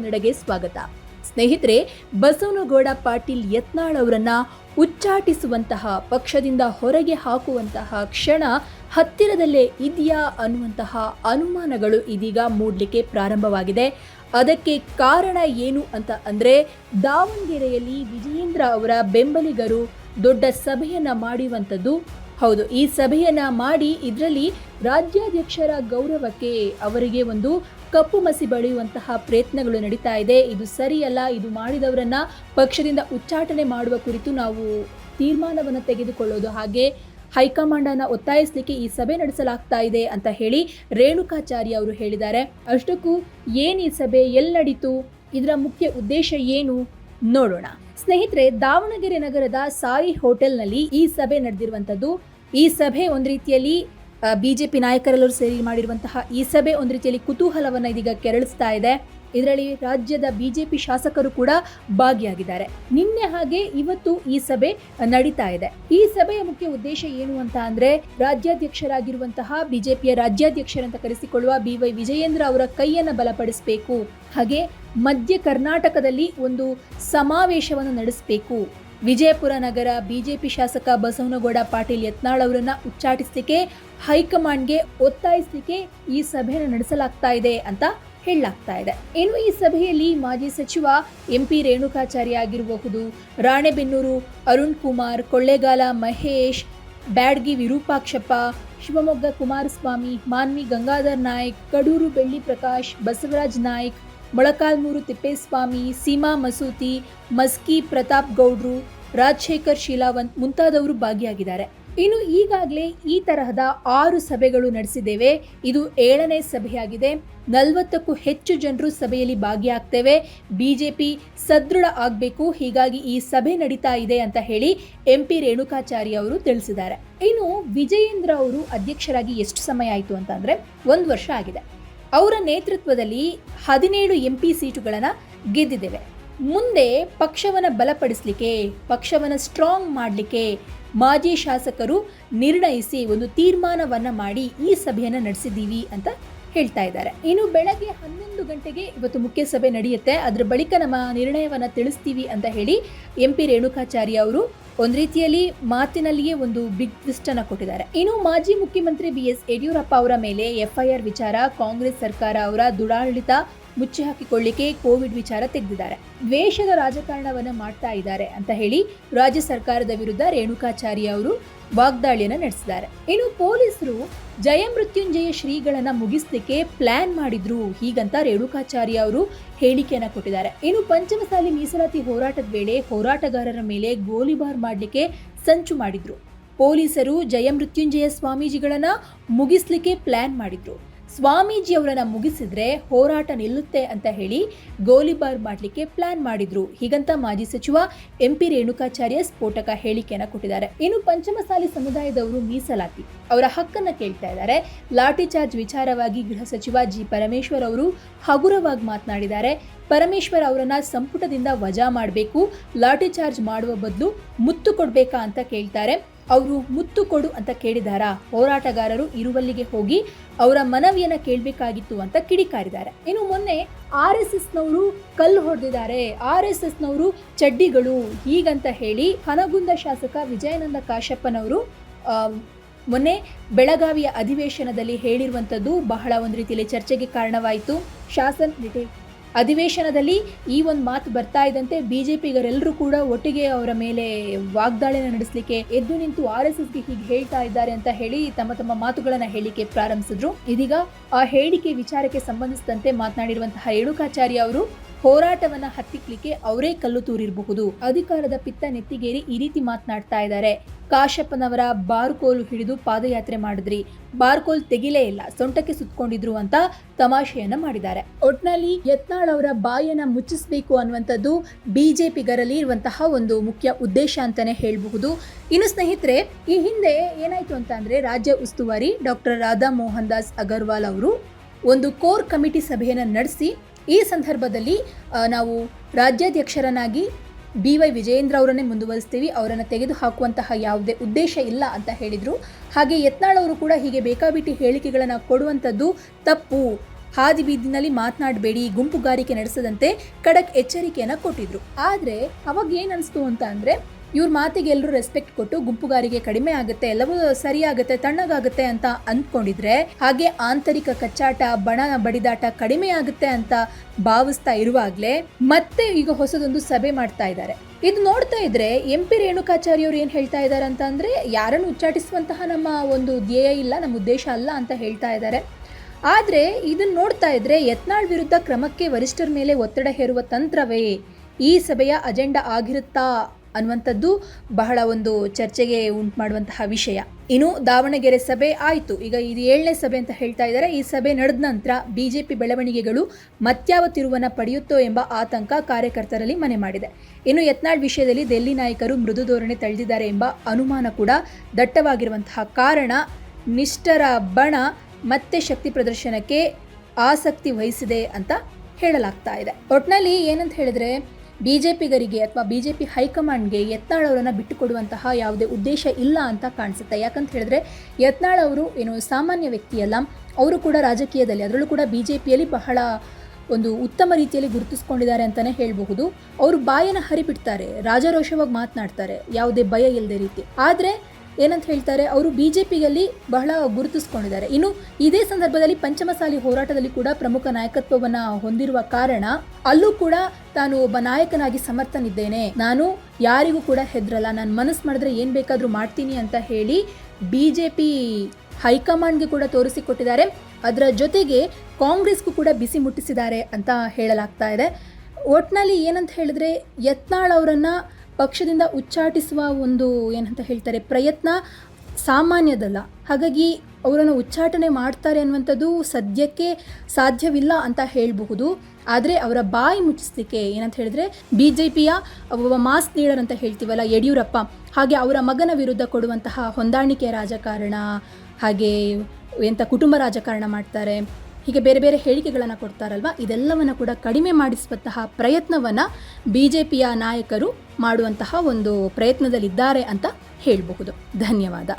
ಕನ್ನಡಗೆ ಸ್ವಾಗತ. ಸ್ನೇಹಿತರೆ, ಬಸವನಗೌಡ ಪಾಟೀಲ್ ಯತ್ನಾಳ್ ಅವರನ್ನ ಉಚ್ಚಾಟಿಸುವಂತಹ, ಪಕ್ಷದಿಂದ ಹೊರಗೆ ಹಾಕುವಂತಹ ಕ್ಷಣ ಹತ್ತಿರದಲ್ಲೇ ಇದೆಯಾ ಅನ್ನುವಂತಹ ಅನುಮಾನಗಳು ಇದೀಗ ಮೂಡಲಿಕ್ಕೆ ಪ್ರಾರಂಭವಾಗಿದೆ. ಅದಕ್ಕೆ ಕಾರಣ ಏನು ಅಂತ ಅಂದ್ರೆ, ದಾವಣಗೆರೆಯಲ್ಲಿ ವಿಜಯೇಂದ್ರ ಅವರ ಬೆಂಬಲಿಗರು ದೊಡ್ಡ ಸಭೆಯನ್ನ ಮಾಡಿರುವಂಥದ್ದು. ಹೌದು, ಈ ಸಭೆಯನ್ನ ಮಾಡಿ ಇದರಲ್ಲಿ ರಾಜ್ಯಾಧ್ಯಕ್ಷರ ಗೌರವಕ್ಕೆ ಅವರಿಗೆ ಒಂದು ಕಪ್ಪು ಮಸಿ ಬಳಿಯುವಂತಹ ಪ್ರಯತ್ನಗಳು ನಡೀತಾ ಇದೆ. ಇದು ಸರಿಯಲ್ಲ, ಇದು ಮಾಡಿದವರನ್ನ ಪಕ್ಷದಿಂದ ಉಚ್ಚಾಟನೆ ಮಾಡುವ ಕುರಿತು ನಾವು ತೀರ್ಮಾನವನ್ನು ತೆಗೆದುಕೊಳ್ಳೋದು ಹಾಗೆ ಹೈಕಮಾಂಡನ್ನು ಒತ್ತಾಯಿಸಲಿಕ್ಕೆ ಈ ಸಭೆ ನಡೆಸಲಾಗ್ತಾ ಇದೆ ಅಂತ ಹೇಳಿ ರೇಣುಕಾಚಾರ್ಯ ಅವರು ಹೇಳಿದ್ದಾರೆ. ಅಷ್ಟಕ್ಕೂ ಏನ್ ಈ ಸಭೆ ಎಲ್ಲಿ ನಡೀತು ಇದರ ಮುಖ್ಯ ಉದ್ದೇಶ ಏನು? ನೋಡೋಣ. ಸ್ನೇಹಿತರೆ, ದಾವಣಗೆರೆ ನಗರದ ಸಾಯಿ ಹೋಟೆಲ್ನಲ್ಲಿ ಈ ಸಭೆ ನಡೆದಿರುವಂಥದ್ದು. ಈ ಸಭೆ ಒಂದು ರೀತಿಯಲ್ಲಿ ಬಿಜೆಪಿ ನಾಯಕರೆಲ್ಲರೂ ಸೇರಿ ಮಾಡಿರುವಂತಹ ಈ ಸಭೆ ಒಂದು ರೀತಿಯಲ್ಲಿ ಕುತೂಹಲವನ್ನು ಇದೀಗ ಕೆರಳಿಸ್ತಾ ಇದೆ. ಇದರಲ್ಲಿ ರಾಜ್ಯದ ಬಿಜೆಪಿ ಶಾಸಕರು ಕೂಡ ಭಾಗಿಯಾಗಿದ್ದಾರೆ. ನಿನ್ನೆ ಹಾಗೆ ಇವತ್ತು ಈ ಸಭೆ ನಡೀತಾ ಇದೆ. ಈ ಸಭೆಯ ಮುಖ್ಯ ಉದ್ದೇಶ ಏನು ಅಂತ ಅಂದ್ರೆ ರಾಜ್ಯಾಧ್ಯಕ್ಷರಾಗಿರುವಂತಹ ಬಿಜೆಪಿಯ ರಾಜ್ಯಾಧ್ಯಕ್ಷರಂತ ಕರೆಸಿಕೊಳ್ಳುವ ಬಿ ವೈ ವಿಜಯೇಂದ್ರ ಅವರ ಕೈಯನ್ನು ಬಲಪಡಿಸಬೇಕು. ಹಾಗೆ ಮಧ್ಯ ಕರ್ನಾಟಕದಲ್ಲಿ ಒಂದು ಸಮಾವೇಶವನ್ನು ನಡೆಸಬೇಕು. ವಿಜಯಪುರ ನಗರ ಬಿಜೆಪಿ ಶಾಸಕ ಬಸವನಗೌಡ ಪಾಟೀಲ್ ಯತ್ನಾಳ್ ಅವರನ್ನ ಉಚ್ಚಾಟಿಸಲಿಕ್ಕೆ, ಹೈಕಮಾಂಡ್ಗೆ ಒತ್ತಾಯಿಸಲಿಕ್ಕೆ ಈ ಸಭೆಯನ್ನು ನಡೆಸಲಾಗ್ತಾ ಇದೆ ಅಂತ ಹೇಳಲಾಗ್ತಾ ಇದೆ. ಇನ್ನು ಈ ಸಭೆಯಲ್ಲಿ ಮಾಜಿ ಸಚಿವ ಎಂ ಪಿ ರೇಣುಕಾಚಾರ್ಯ ಆಗಿರಬಹುದು, ರಾಣೆಬೆನ್ನೂರು ಅರುಣ್ ಕುಮಾರ್, ಕೊಳ್ಳೇಗಾಲ ಮಹೇಶ್, ಬ್ಯಾಡ್ಗಿ ವಿರೂಪಾಕ್ಷಪ್ಪ, ಶಿವಮೊಗ್ಗ ಕುಮಾರಸ್ವಾಮಿ, ಮಾನ್ವಿ ಗಂಗಾಧರ್ ನಾಯ್ಕ್, ಕಡೂರು ಬೆಳ್ಳಿ ಪ್ರಕಾಶ್, ಬಸವರಾಜ್ ನಾಯ್ಕ್ ಮೊಳಕಾಲ್ಮೂರು ತಿಪ್ಪೇಸ್ವಾಮಿ, ಸೀಮಾ ಮಸೂತಿ, ಮಸ್ಕಿ ಪ್ರತಾಪ್ ಗೌಡ್ರು, ರಾಜಶೇಖರ್ ಶೀಲಾವಂತ್ ಮುಂತಾದವರು ಭಾಗಿಯಾಗಿದ್ದಾರೆ. ಇನ್ನು ಈಗಾಗಲೇ ಈ ತರಹದ ಆರು ಸಭೆಗಳು ನಡೆಸಿದ್ದೇವೆ. ಇದು ಏಳನೇ ಸಭೆಯಾಗಿದೆ. ನಲವತ್ತಕ್ಕೂ ಹೆಚ್ಚು ಜನರು ಸಭೆಯಲ್ಲಿ ಭಾಗಿಯಾಗ್ತೇವೆ. ಬಿಜೆಪಿ ಸದೃಢ ಆಗಬೇಕು, ಹೀಗಾಗಿ ಈ ಸಭೆ ನಡೀತಾ ಇದೆ ಅಂತ ಹೇಳಿ ಎಂ ಪಿ ರೇಣುಕಾಚಾರ್ಯ ಅವರು ತಿಳಿಸಿದ್ದಾರೆ. ಇನ್ನು ವಿಜಯೇಂದ್ರ ಅವರು ಅಧ್ಯಕ್ಷರಾಗಿ ಎಷ್ಟು ಸಮಯ ಆಯಿತು ಅಂತ ಅಂದ್ರೆ ಒಂದು ವರ್ಷ ಆಗಿದೆ. ಅವರ ನೇತೃತ್ವದಲ್ಲಿ ಹದಿನೇಳು ಎಂ ಪಿ ಸೀಟುಗಳನ್ನು ಗೆದ್ದಿದ್ದೇವೆ. ಮುಂದೆ ಪಕ್ಷವನ್ನು ಬಲಪಡಿಸಲಿಕ್ಕೆ, ಪಕ್ಷವನ್ನು ಸ್ಟ್ರಾಂಗ್ ಮಾಡಲಿಕ್ಕೆ ಮಾಜಿ ಶಾಸಕರು ನಿರ್ಣಯಿಸಿ ಒಂದು ತೀರ್ಮಾನವನ್ನು ಮಾಡಿ ಈ ಸಭೆಯನ್ನು ನಡೆಸಿದ್ದೀವಿ ಅಂತ ಹೇಳ್ತಾ ಇದ್ದಾರೆ. ಇನ್ನು ಬೆಳಗ್ಗೆ ಹನ್ನೊಂದು ಗಂಟೆಗೆ ಇವತ್ತು ಮುಖ್ಯ ಸಭೆ ನಡೆಯುತ್ತೆ. ಅದರ ಬಳಿಕ ನಮ್ಮ ನಿರ್ಣಯವನ್ನು ತಿಳಿಸ್ತೀವಿ ಅಂತ ಹೇಳಿ ಎಂ ಪಿ ರೇಣುಕಾಚಾರ್ಯ ಅವರು ಒಂದು ರೀತಿಯಲ್ಲಿ ಮಾತಿನಲ್ಲಿಯೇ ಒಂದು ಬಿಗ್ ಟ್ವಿಸ್ಟ್ ಅನ್ನ ಕೊಟ್ಟಿದ್ದಾರೆ. ಇನ್ನು ಮಾಜಿ ಮುಖ್ಯಮಂತ್ರಿ ಬಿ ಎಸ್ ಯಡಿಯೂರಪ್ಪ ಅವರ ಮೇಲೆ ಎಫ್ಐಆರ್ ವಿಚಾರ ಕಾಂಗ್ರೆಸ್ ಸರ್ಕಾರ ಅವರ ದುಡಾಡಳಿತ ಮುಚ್ಚಿ ಹಾಕಿಕೊಳ್ಳಿಕ್ಕೆ ಕೋವಿಡ್ ವಿಚಾರ ತೆಗೆದಿದ್ದಾರೆ. ದ್ವೇಷದ ರಾಜಕಾರಣವನ್ನು ಮಾಡ್ತಾ ಇದ್ದಾರೆ ಅಂತ ಹೇಳಿ ರಾಜ್ಯ ಸರ್ಕಾರದ ವಿರುದ್ಧ ರೇಣುಕಾಚಾರ್ಯ ಅವರು ವಾಗ್ದಾಳಿಯನ್ನ ನಡೆಸಿದ್ದಾರೆ. ಇನ್ನು ಪೊಲೀಸರು ಜಯಮೃತ್ಯುಂಜಯ ಶ್ರೀಗಳನ್ನ ಮುಗಿಸ್ಲಿಕ್ಕೆ ಪ್ಲಾನ್ ಮಾಡಿದ್ರು ಹೀಗಂತ ರೇಣುಕಾಚಾರ್ಯ ಅವರು ಹೇಳಿಕೆಯನ್ನ ಕೊಟ್ಟಿದ್ದಾರೆ. ಇನ್ನು ಪಂಚಮಸಾಲಿ ಮೀಸಲಾತಿ ಹೋರಾಟದ ವೇಳೆ ಹೋರಾಟಗಾರರ ಮೇಲೆ ಗೋಲಿಬಾರ್ ಮಾಡಲಿಕ್ಕೆ ಸಂಚು ಮಾಡಿದ್ರು. ಪೊಲೀಸರು ಜಯಮೃತ್ಯುಂಜಯ ಸ್ವಾಮೀಜಿಗಳನ್ನ ಮುಗಿಸ್ಲಿಕ್ಕೆ ಪ್ಲಾನ್ ಮಾಡಿದ್ರು. ಸ್ವಾಮೀಜಿ ಅವರನ್ನ ಮುಗಿಸಿದ್ರೆ ಹೋರಾಟ ನಿಲ್ಲುತ್ತೆ ಅಂತ ಹೇಳಿ ಗೋಲಿಬಾರ್ ಮಾಡಲಿಕ್ಕೆ ಪ್ಲಾನ್ ಮಾಡಿದ್ರು. ಹೀಗಂತ ಮಾಜಿ ಸಚಿವ ಎಂ ಪಿ ರೇಣುಕಾಚಾರ್ಯ ಸ್ಫೋಟಕ ಹೇಳಿಕೆಯನ್ನ ಕೊಟ್ಟಿದ್ದಾರೆ. ಇನ್ನು ಪಂಚಮಸಾಲಿ ಸಮುದಾಯದವರು ಮೀಸಲಾತಿ. ಅವರ ಹಕ್ಕನ್ನ ಕೇಳ್ತಾ ಇದ್ದಾರೆ. ಲಾಠಿ ಚಾರ್ಜ್ ವಿಚಾರವಾಗಿ ಗೃಹ ಸಚಿವ ಜಿ ಪರಮೇಶ್ವರ್ ಅವರು ಹಗುರವಾಗಿ ಮಾತನಾಡಿದ್ದಾರೆ. ಪರಮೇಶ್ವರ್ ಅವರನ್ನ ಸಂಪುಟದಿಂದ ವಜಾ ಮಾಡಬೇಕು, ಲಾಠಿ ಚಾರ್ಜ್ ಮಾಡುವ ಬದಲು ಮುತ್ತು ಕೊಡ್ಬೇಕಾ ಅಂತ ಕೇಳ್ತಾರೆ. ಅವರು ಮುತ್ತು ಕೊಡು ಅಂತ ಕೇಳಿದಾರ? ಹೋರಾಟಗಾರರು ಇರುವಲ್ಲಿಗೆ ಹೋಗಿ ಅವರ ಮನವಿಯನ್ನ ಕೇಳಬೇಕಾಗಿತ್ತು ಅಂತ ಕಿಡಿಕಾರಿದ್ದಾರೆ ಇನ್ನು ಮೊನ್ನೆ ಆರ್ ಎಸ್ ಎಸ್ನವರು ಕಲ್ಲು ಹೊಡೆದಿದ್ದಾರೆ. ಆರ್ ಎಸ್ ಎಸ್ನವರು ಚಡ್ಡಿಗಳು. ಹೀಗಂತ ಹೇಳಿ ಹನಗುಂದ ಶಾಸಕ ವಿಜಯಾನಂದ ಕಾಶಪ್ಪನವರು ಮೊನ್ನೆ ಬೆಳಗಾವಿಯ ಅಧಿವೇಶನದಲ್ಲಿ ಹೇಳಿರುವಂಥದ್ದು ಬಹಳ ಒಂದು ರೀತಿಯಲ್ಲಿ ಚರ್ಚೆಗೆ ಕಾರಣವಾಯಿತು. ಶಾಸನ ಅಧಿವೇಶನದಲ್ಲಿ ಈ ಒಂದು ಮಾತು ಬರ್ತಾ ಇದ್ದಂತೆ ಬಿಜೆಪಿಗರೆಲ್ಲರೂ ಕೂಡ ಒಟ್ಟಿಗೆ ಅವರ ಮೇಲೆ ವಾಗ್ದಾಳಿನ ನಡೆಸಲಿಕ್ಕೆ ಎದ್ದು ನಿಂತು ಆರ್ ಎಸ್ ಎಸ್ಗೆ ಹೀಗೆ ಹೇಳ್ತಾ ಇದ್ದಾರೆ ಅಂತ ಹೇಳಿ ತಮ್ಮ ತಮ್ಮ ಮಾತುಗಳನ್ನ ಹೇಳಿಕೆ ಪ್ರಾರಂಭಿಸಿದ್ರು. ಇದೀಗ ಆ ಹೇಳಿಕೆ ವಿಚಾರಕ್ಕೆ ಸಂಬಂಧಿಸಿದಂತೆ ಮಾತನಾಡಿರುವಂತಹ ರೇಣುಕಾಚಾರ್ಯ ಅವರು ಹೋರಾಟವನ್ನ ಹತ್ತಿಕ್ಲಿಕ್ಕೆ ಅವರೇ ಕಲ್ಲು ತೂರಿರಬಹುದು. ಅಧಿಕಾರದ ಪಿತ್ತ ನೆತ್ತಿಗೇರಿ ಈ ರೀತಿ ಮಾತನಾಡ್ತಾ ಇದ್ದಾರೆ. ಕಾಶಪ್ಪನವರ ಬಾರ್ಕೋಲು ಹಿಡಿದು ಪಾದಯಾತ್ರೆ ಮಾಡಿದ್ರಿ. ಬಾರ್ಕೋಲ್ ತೆಗಿಲೇ ಇಲ್ಲ, ಸೊಂಟಕ್ಕೆ ಸುತ್ಕೊಂಡಿದ್ರು ಅಂತ ತಮಾಷೆಯನ್ನ ಮಾಡಿದ್ದಾರೆ. ಒಟ್ನಲ್ಲಿ ಯತ್ನಾಳ್ ಅವರ ಬಾಯನ್ನ ಮುಚ್ಚಿಸಬೇಕು ಅನ್ನುವಂಥದ್ದು ಬಿಜೆಪಿಗರಲ್ಲಿ ಇರುವಂತಹ ಒಂದು ಮುಖ್ಯ ಉದ್ದೇಶ ಅಂತಾನೆ ಹೇಳಬಹುದು. ಇನ್ನು ಸ್ನೇಹಿತರೆ, ಈ ಹಿಂದೆ ಏನಾಯ್ತು ಅಂತ ರಾಜ್ಯ ಉಸ್ತುವಾರಿ ಡಾಕ್ಟರ್ ರಾಧಾ ಮೋಹನ್ ದಾಸ್ ಅಗರ್ವಾಲ್ ಅವರು ಒಂದು ಕೋರ್ ಕಮಿಟಿ ಸಭೆಯನ್ನು ನಡೆಸಿ ಈ ಸಂದರ್ಭದಲ್ಲಿ ನಾವು ರಾಜ್ಯಾಧ್ಯಕ್ಷರನ್ನಾಗಿ ಬಿ ವೈ ವಿಜಯೇಂದ್ರ ಅವರನ್ನೇ ಮುಂದುವರಿಸ್ತೀವಿ. ಅವರನ್ನು ತೆಗೆದು ಹಾಕುವಂತಹ ಯಾವುದೇ ಉದ್ದೇಶ ಇಲ್ಲ ಅಂತ ಹೇಳಿದರು. ಹಾಗೆ ಯತ್ನಾಳ್ ಅವರು ಕೂಡ ಹೀಗೆ ಬೇಕಾಬಿಟ್ಟಿ ಹೇಳಿಕೆಗಳನ್ನು ಕೊಡುವಂಥದ್ದು ತಪ್ಪು. ಹಾದಿ ಬೀದಿನಲ್ಲಿ ಮಾತನಾಡಬೇಡಿ, ಗುಂಪುಗಾರಿಕೆ ನಡೆಸದಂತೆ ಖಡಕ್ ಎಚ್ಚರಿಕೆಯನ್ನು ಕೊಟ್ಟಿದ್ರು. ಆದರೆ ಅವಾಗ ಏನು ಅನಿಸ್ತು ಅಂತ ಅಂದ್ರೆ ಇವ್ರ ಮಾತಿಗೆ ಎಲ್ಲರೂ ರೆಸ್ಪೆಕ್ಟ್ ಕೊಟ್ಟು ಗುಂಪುಗಾರಿಗೆ ಕಡಿಮೆ ಆಗುತ್ತೆ, ಎಲ್ಲವೂ ಸರಿಯಾಗುತ್ತೆ, ತಣ್ಣಗಾಗುತ್ತೆ ಅಂತ ಅಂದ್ಕೊಂಡಿದ್ರೆ ಹಾಗೆ ಆಂತರಿಕ ಕಚ್ಚಾಟ, ಬಣ ಬಡಿದಾಟ ಕಡಿಮೆ ಆಗುತ್ತೆ ಅಂತ ಭಾವಿಸ್ತಾ ಇರುವಾಗ್ಲೆ ಮತ್ತೆ ಈಗ ಹೊಸದೊಂದು ಸಭೆ ಮಾಡ್ತಾ ಇದ್ದಾರೆ. ಇದು ನೋಡ್ತಾ ಇದ್ರೆ ಎಂ ಪಿ ರೇಣುಕಾಚಾರ್ಯ ಅವ್ರು ಏನು ಹೇಳ್ತಾ ಇದ್ದಾರೆ ಅಂತ ಅಂದ್ರೆ, ಯಾರನ್ನು ಉಚ್ಚಾಟಿಸುವಂತಹ ನಮ್ಮ ಒಂದು ಧ್ಯೇಯ ಇಲ್ಲ, ನಮ್ಮ ಉದ್ದೇಶ ಅಲ್ಲ ಅಂತ ಹೇಳ್ತಾ ಇದ್ದಾರೆ ಆದ್ರೆ ಇದನ್ನ ನೋಡ್ತಾ ಇದ್ರೆ ಯತ್ನಾಳ್ ವಿರುದ್ಧ ಕ್ರಮಕ್ಕೆ ವರಿಷ್ಠರ ಮೇಲೆ ಒತ್ತಡ ಹೇರುವ ತಂತ್ರವೇ ಈ ಸಭೆಯ ಅಜೆಂಡಾ ಆಗಿರುತ್ತಾ? ಅನ್ನುವಂಥದ್ದು ಬಹಳ ಒಂದು ಚರ್ಚೆಗೆ ಉಂಟು ಮಾಡುವಂತಹ ವಿಷಯ. ಇನ್ನು ದಾವಣಗೆರೆ ಸಭೆ ಆಯಿತು. ಈಗ ಇದು ಏಳನೇ ಸಭೆ ಅಂತ ಹೇಳ್ತಾ ಇದ್ದಾರೆ. ಈ ಸಭೆ ನಡೆದ ನಂತರ ಬಿಜೆಪಿ ಬೆಳವಣಿಗೆಗಳು ಮತ್ಯಾವ ತಿರುವನ್ನ ಪಡೆಯುತ್ತೋ ಎಂಬ ಆತಂಕ ಕಾರ್ಯಕರ್ತರಲ್ಲಿ ಮನೆ ಮಾಡಿದೆ. ಇನ್ನು ಯತ್ನಾಳ್ ವಿಷಯದಲ್ಲಿ ದೆಲ್ಲಿ ನಾಯಕರು ಮೃದು ಧೋರಣೆ ತಳೆದಿದ್ದಾರೆ ಎಂಬ ಅನುಮಾನ ಕೂಡ ದಟ್ಟವಾಗಿರುವಂತಹ ಕಾರಣ ನಿಷ್ಠರ ಬಣ ಮತ್ತೆ ಶಕ್ತಿ ಪ್ರದರ್ಶನಕ್ಕೆ ಆಸಕ್ತಿ ವಹಿಸಿದೆ ಅಂತ ಹೇಳಲಾಗ್ತಾ ಇದೆ. ಒಟ್ನಲ್ಲಿ ಏನಂತ ಹೇಳಿದ್ರೆ ಬಿಜೆಪಿಗರಿಗೆ ಅಥವಾ ಬಿಜೆಪಿ ಹೈಕಮಾಂಡ್ಗೆ ಯತ್ನಾಳ್ ಅವರನ್ನು ಬಿಟ್ಟುಕೊಡುವಂತಹ ಯಾವುದೇ ಉದ್ದೇಶ ಇಲ್ಲ ಅಂತ ಕಾಣಿಸುತ್ತೆ. ಯಾಕಂತ ಹೇಳಿದ್ರೆ ಯತ್ನಾಳ್ ಅವರು ಏನು ಸಾಮಾನ್ಯ ವ್ಯಕ್ತಿಯಲ್ಲ ಅವರು ಕೂಡ ರಾಜಕೀಯದಲ್ಲಿ, ಅದರಲ್ಲೂ ಕೂಡ ಬಿಜೆಪಿಯಲ್ಲಿ ಬಹಳ ಒಂದು ಉತ್ತಮ ರೀತಿಯಲ್ಲಿ ಗುರುತಿಸ್ಕೊಂಡಿದ್ದಾರೆ ಅಂತಲೇ ಹೇಳಬಹುದು. ಅವರು ಬಾಯನ್ನು ಹರಿಬಿಡ್ತಾರೆ, ರಾಜಾರೋಷವಾಗಿ ಮಾತನಾಡ್ತಾರೆ, ಯಾವುದೇ ಭಯ ಇಲ್ಲದೆ ರೀತಿ. ಆದರೆ ಏನಂತ ಹೇಳ್ತಾರೆ, ಅವರು ಬಿ ಜೆ ಪಿಯಲ್ಲಿ ಬಹಳ ಗುರುತಿಸ್ಕೊಂಡಿದ್ದಾರೆ. ಇನ್ನು ಇದೇ ಸಂದರ್ಭದಲ್ಲಿ ಪಂಚಮಸಾಲಿ ಹೋರಾಟದಲ್ಲಿ ಕೂಡ ಪ್ರಮುಖ ನಾಯಕತ್ವವನ್ನ ಹೊಂದಿರುವ ಕಾರಣ ಅಲ್ಲೂ ಕೂಡ ತಾನು ಒಬ್ಬ ನಾಯಕನಾಗಿ ಸಮರ್ಥನಿದ್ದೇನೆ. ನಾನು ಯಾರಿಗೂ ಕೂಡ ಹೆದ್ರಲ್ಲ, ನಾನು ಮನಸ್ಸು ಮಾಡಿದ್ರೆ ಏನು ಬೇಕಾದರೂ ಮಾಡ್ತೀನಿ ಅಂತ ಹೇಳಿ ಬಿ ಜೆ ಪಿ ಹೈಕಮಾಂಡ್ಗೆ ಕೂಡ ತೋರಿಸಿಕೊಟ್ಟಿದ್ದಾರೆ. ಅದರ ಜೊತೆಗೆ ಕಾಂಗ್ರೆಸ್ಗೂ ಕೂಡ ಬಿಸಿ ಮುಟ್ಟಿಸಿದ್ದಾರೆ ಅಂತ ಹೇಳಲಾಗ್ತಾ ಇದೆ. ಒಟ್ನಲ್ಲಿ ಏನಂತ ಹೇಳಿದ್ರೆ, ಯತ್ನಾಳ್ ಅವರನ್ನ ಪಕ್ಷದಿಂದ ಉಚ್ಚಾಟಿಸುವ ಒಂದು ಏನಂತ ಹೇಳ್ತಾರೆ ಪ್ರಯತ್ನ ಸಾಮಾನ್ಯದಲ್ಲ. ಹಾಗಾಗಿ ಅವರನ್ನು ಉಚ್ಚಾಟನೆ ಮಾಡ್ತಾರೆ ಅನ್ನುವಂಥದ್ದು ಸದ್ಯಕ್ಕೆ ಸಾಧ್ಯವಿಲ್ಲ ಅಂತ ಹೇಳಬಹುದು. ಆದರೆ ಅವರ ಬಾಯಿ ಮುಚ್ಚಿಸ್ಲಿಕ್ಕೆ ಏನಂತ ಹೇಳಿದ್ರೆ ಬಿ ಜೆ ಪಿಯ ಒಬ್ಬ ಮಾಸ್ ಲೀಡರ್ ಅಂತ ಹೇಳ್ತೀವಲ್ಲ ಯಡಿಯೂರಪ್ಪ, ಹಾಗೆ ಅವರ ಮಗನ ವಿರುದ್ಧ ಕೊಡುವಂತಹ ಹೊಂದಾಣಿಕೆ ರಾಜಕಾರಣ, ಹಾಗೆ ಎಂಥ ಕುಟುಂಬ ರಾಜಕಾರಣ ಮಾಡ್ತಾರೆ. ಹೀಗೆ ಬೇರೆ ಬೇರೆ ಹೇಳಿಕೆಗಳನ್ನು ಕೊಡ್ತಾರಲ್ವ? ಇದೆಲ್ಲವನ್ನು ಕೂಡ ಕಡಿಮೆ ಮಾಡಿಸುವಂತಹ ಪ್ರಯತ್ನವನ್ನು ಬಿ ಜೆ ಪಿಯ ನಾಯಕರು ಮಾಡುವಂತಹ ಒಂದು ಪ್ರಯತ್ನದಲ್ಲಿದ್ದಾರೆ ಅಂತ ಹೇಳಬಹುದು. ಧನ್ಯವಾದ.